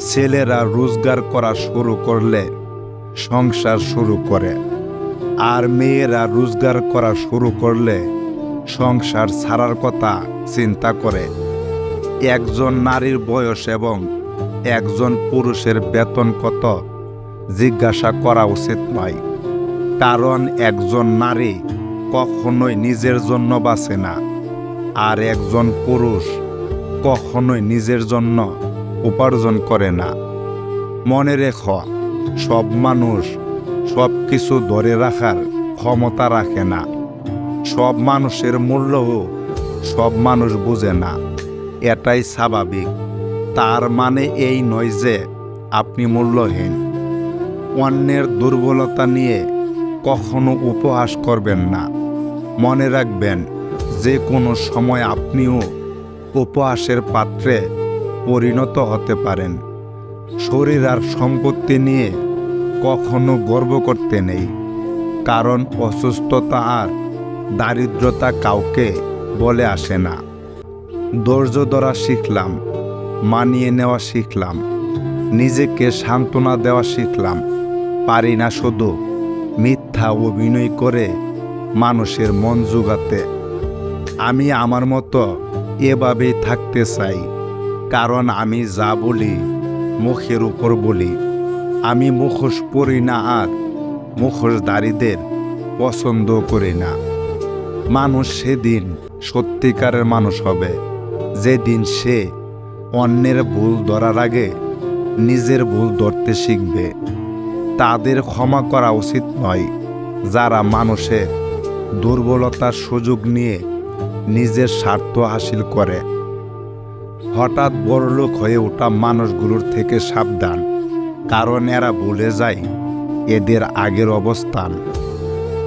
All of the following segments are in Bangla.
ছেলেরা রোজগার করা শুরু করলে, সংসার শুরু করে। আর মেয়েরা রোজগার করা শুরু করলে, সংসার ছাড়ার কথা চিন্তা করে। একজন নারীর বয়স এবং একজন পুরুষের বেতন কত, জিজ্ঞাসা করা উচিত নয়। কারণ একজন নারী কখনোই নিজের জন্য বাঁচে না, আর একজন পুরুষ কখনোই নিজের জন্য উপার্জন করে না। মনে রেখ, সব মানুষ সব কিছু ধরে রাখার ক্ষমতা রাখে না। সব মানুষের মূল্যও সব মানুষ বুঝে না। এটাই স্বাভাবিক। তার মানে এই নয় যে আপনি মূল্যহীন। অন্যের দুর্বলতা নিয়ে কখনো উপহাস করবেন না। মনে রাখবেন, যে কোনো সময় আপনিও উপহাসের পাত্রে পরিণত হতে পারেন। শরীর আর সম্পত্তি নিয়ে কখনো গর্ব করতে নেই। কারণ অসুস্থতা আর দারিদ্রতা কাউকে বলে আসে না। ধৈর্য ধরা শিখলাম, মানিয়ে নেওয়া শিখলাম, নিজেকে সান্ত্বনা দেওয়া শিখলাম। পারি না শুধু মিথ্যা অভিনয় করে মানুষের মন জোগাতে। আমি আমার মতো এভাবেই থাকতে চাই। কারণ আমি যা বলি, মুখের উপর বলি। আমি মুখোশ পরি না আর মুখোশধারীদের পছন্দ করি না। মানুষ সেদিন সত্যিকারের মানুষ হবে। যেদিন সে অন্যের ভুল ধরার আগে নিজের ভুল ধরতে শিখবে। তাদের ক্ষমা করা উচিত নয়। যারা মানুষের দুর্বলতার সুযোগ নিয়ে নিজের স্বার্থ হাসিল করে। হঠাৎ বড়লোক হয়ে ওঠা মানুষগুলোর থেকে সাবধান, কারণ এরা ভুলে যায় এদের আগের অবস্থান।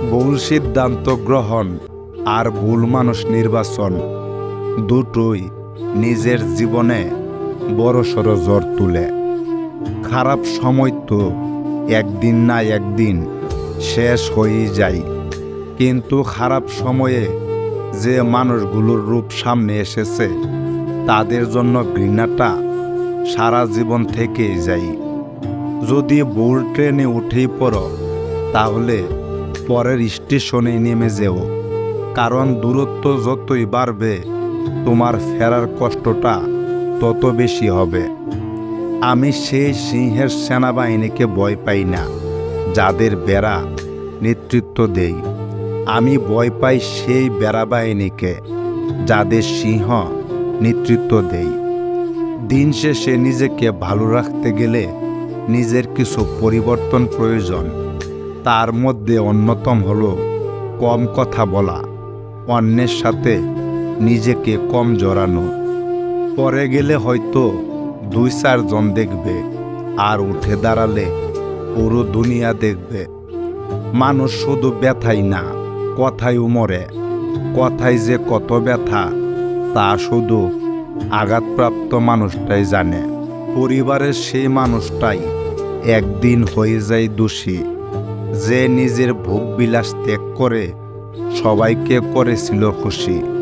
ভুল সিদ্ধান্ত গ্রহণ আর ভুল মানুষ নির্বাচন দুটোই নিজের জীবনে বড়সড় জ্বর তুলে। খারাপ সময় তো একদিন না একদিন শেষ হয়েই যায়, কিন্তু খারাপ সময়ে যে মানুষগুলোর রূপ সামনে এসেছে তাদের জন্য ঘৃণাটা সারা জীবন থেকেই যাই যদি ভুল ট্রেনে উঠেই পড়ো, তাহলে পরের স্টেশনে নেমে যেও। কারণ দূরত্ব যতই বাড়বে, তোমার ফেরার কষ্টটা তত বেশি হবে। আমি সেই সিংহের সেনাবাহিনীকে ভয় পাই না, যাদের বেড়া নেতৃত্ব দেই। আমি ভয় পাই সেই বেড়া বাহিনীকে, যাদের সিংহ নেতৃত্ব দেই। দিন শেষে নিজেকে ভালো রাখতে গেলে নিজের কিছু পরিবর্তন প্রয়োজন। তার মধ্যে অন্যতম হলো কম কথা বলা, অন্যের সাথে নিজেকে কম জড়ানো। পরে গেলে হয়তো দুই চারজন দেখবে আর উঠে দাঁড়ালে পুরো দুনিয়া দেখবে। মানুষ শুধু ব্যথাই না কথাই মরে। কথাই যে কত ব্যথা তা শুধু আঘাতপ্রাপ্ত মানুষটাই জানে। পরিবারের সেই মানুষটাই একদিন হয়ে যায় দোষী। যে নিজের ভোগ বিলাস ত্যাগ করে সবাইকে করেছিল খুশি।